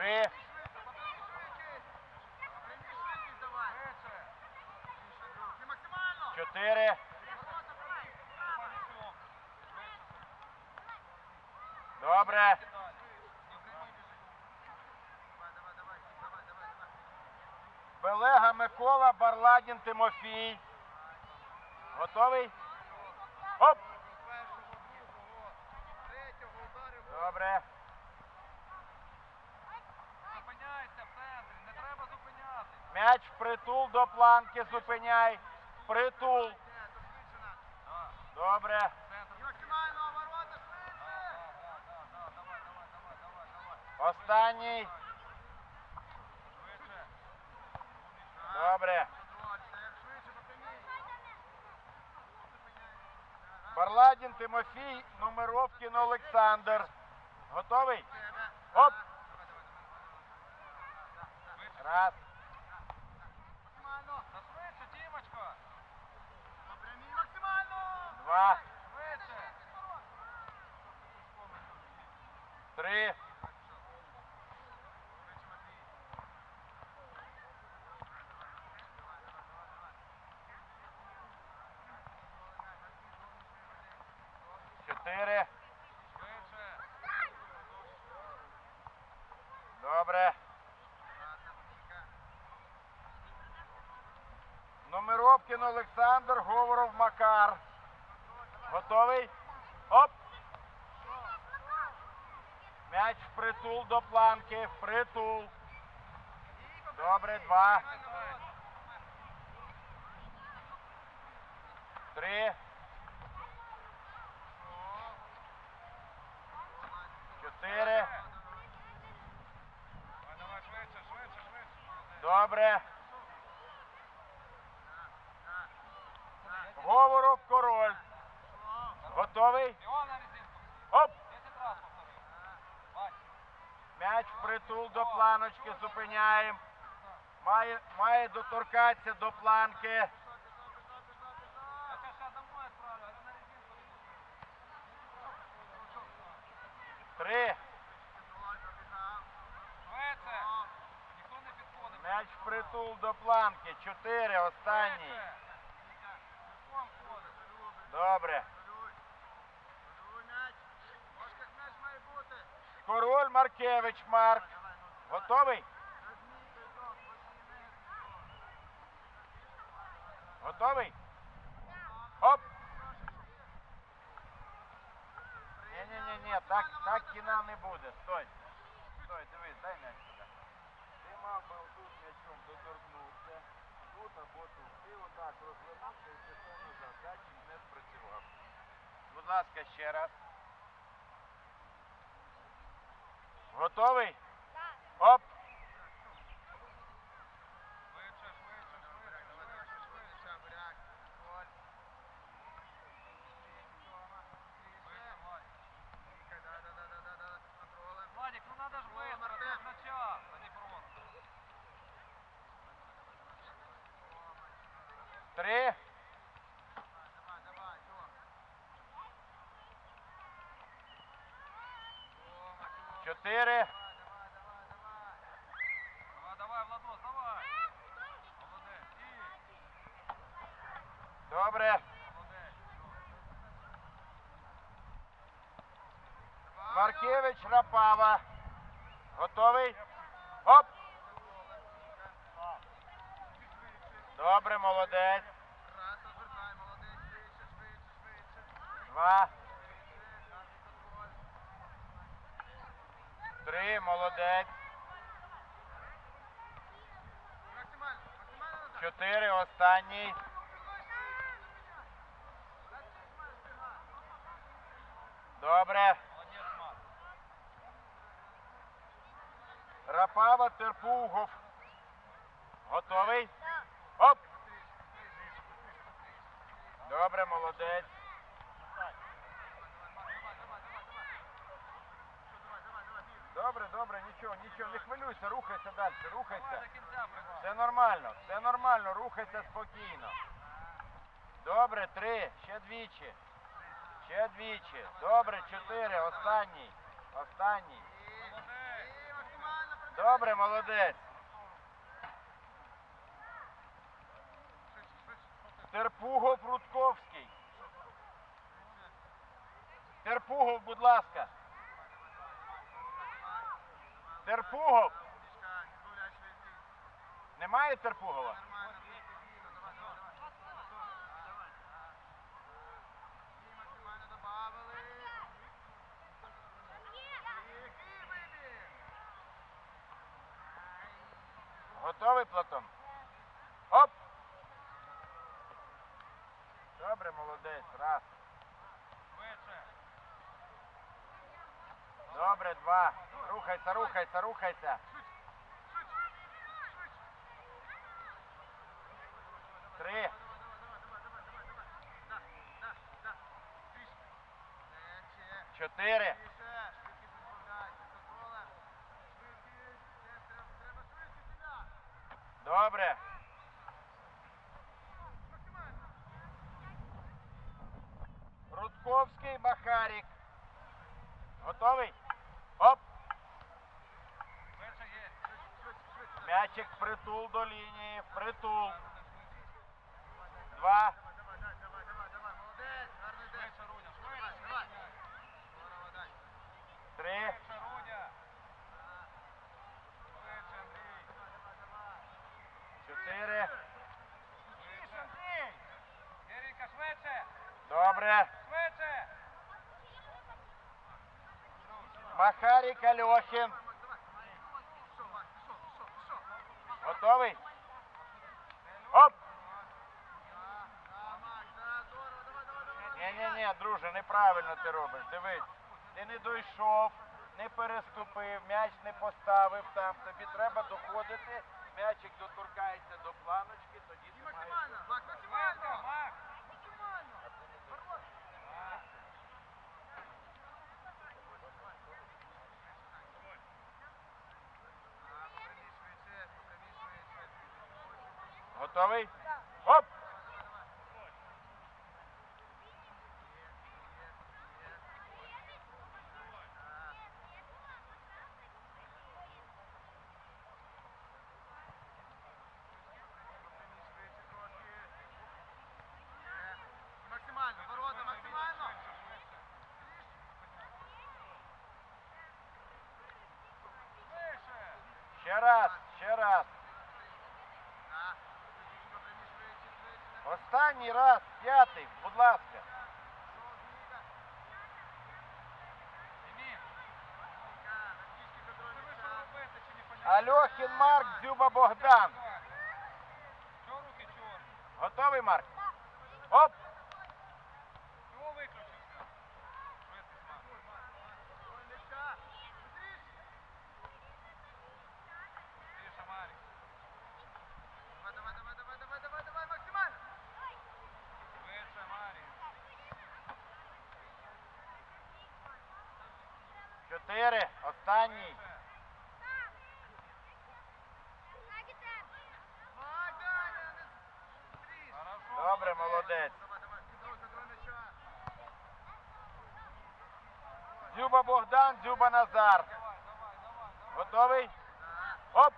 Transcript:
Три. Чотири. Добре. Белега Микола, Барладін Тимофій. Готовий? Оп! Добре. Зупиняйся в центрі, не треба зупиняти. М'яч впритул до планки, зупиняй. Притул. Добре. Останній. Добре. Барладін Тимофій, Номеровкін Олександр. Готовий? Оп! Раз. Та швидше, Дімочко. Два. Швидше. Три. Чотири. Швидше. Добре. Номеровкін Олександр, Говоров Макар. Готовий? Оп! М'яч впритул до планки. Впритул. Добре, два. Три. Чотири. Добре. Говоров король. Готовий? Оп! 10 раз повтори. Бать. М'яч впритул до планочки, зупиняємо. Має, має доторкатися до планки. Три. М'яч впритул до планки. Чотири. Останній. Добре. Король Маркевич Марк. Готовий? Готовий? Оп! Ні-ні-ні, так, так кіна не буде. Стой. Стой, дивись, дай м'яч сюди. Ти мав би тут м'ячом доторкнувся. Тут або тут. Ти отак розвернувся і пішов назад. Датчик не спрацював. Будь ласка, ще раз. Готовий? Оп! Швидше, швидше, швидше, швидше, швидше. Швидше, Владик. Владик, ну надо ж быстро, це ж на час, а не просто. Три. Чотири. Давай, давай, Владос, давай. Молодець, і. Добре. Маркевич Рапава. Готовий? Оп! Добре, молодець. Два. Три, молодець. Чотири, останній. Добре. Рапава Терпугов. Готовий? Оп! Добре, молодець. Добре, добре, нічого, нічого, не хвилюйся, рухайся далі, рухайся. Все нормально, все нормально, рухайся спокійно. Добре, три, ще двічі. Ще двічі. Добре, чотири, останній. Останній. Добре, молодець. Терпугов Рудковський. Терпугов, будь ласка. Терпугов. Немає Терпугова? Готовий, Платон? Оп! Добре, молодець. Раз. Добре, два. Рухайся, рухайся, рухайся. Три. Чотири. Добре. Рудковський, Махарік. Готовий? Оп! Швидше є. М'ячик притул до лінії. Притул. Два. Три. Чотири. Добре. Швидше. Махарік Альохін. Готовий? Оп! Ні-ні-ні, друже, неправильно ти робиш. Дивись. Ти не дійшов, не переступив, м'яч не поставив там. Тобі треба доходити. М'ячик доторкається до планочки, тоді ти маєш. Максимально! Мак. Готовий? Оп! Ще раз, ще раз. Останній раз, п'ятий, будь ласка. Альохін Марк, Дзюба Богдан. Готовий, Марк? Оп! Чого виключився? Швидкість, Мак. Контрольний час. Быстріше. Тише, Марік. Давай, давай, давай, давай, давай, давай, давай, максимально. Швидше, Марік. Чотири. Останній. Добре, молодець. Дзюба Богдан, Дзюба Назар. Готовий? Оп!